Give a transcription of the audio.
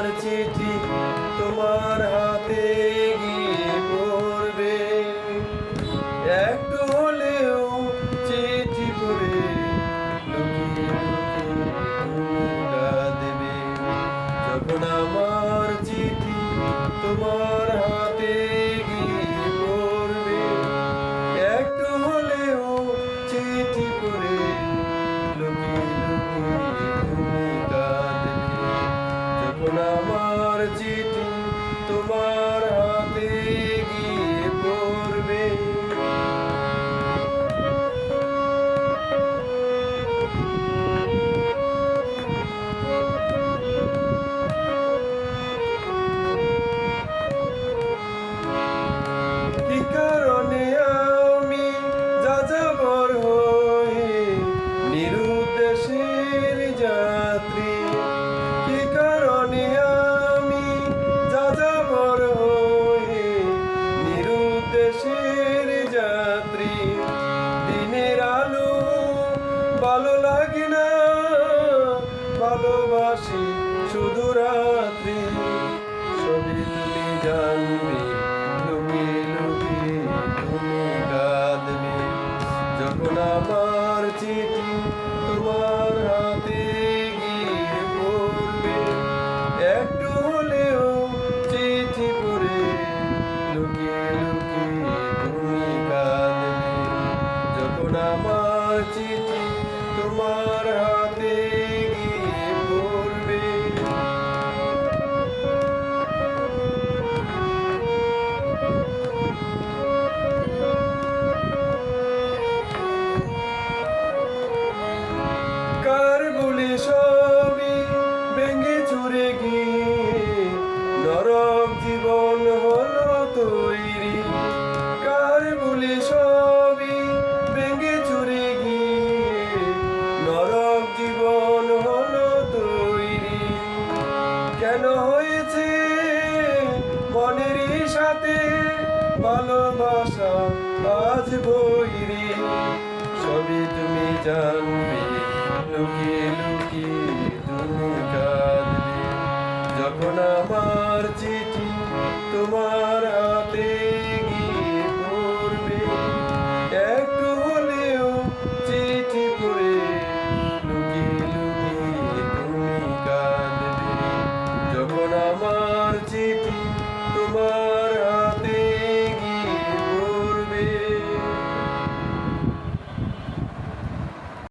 আমার চিঠি তোমার হাতে গিয়ে পড়বে। একটু চিঠি তোমার ভালোবাসি শুধু রাত্রি। সবই তুমি জানবে লুকিয়ে লুকিয়ে তুমি কাঁদবে। যখন আমার চিঠি তোমার হাতে গিয়ে পড়বে, একটু হলেও চিঠি পড়ে লুকিয়ে লুকিয়ে তুমি কাঁদবে। যখন আমার চিঠি তোমার সবই ভেঙে চুরে গিয়ে নরক জীবন হলো তৈরি। কার বলে সবই ভেঙে চুরে গিয়ে নরক জীবন হলো তৈরি। কেন হয়েছে মনেরই সাথে ভালোবাসা আজ বৈরি? সবই তুমি জানবে আমার চিঠি তোমার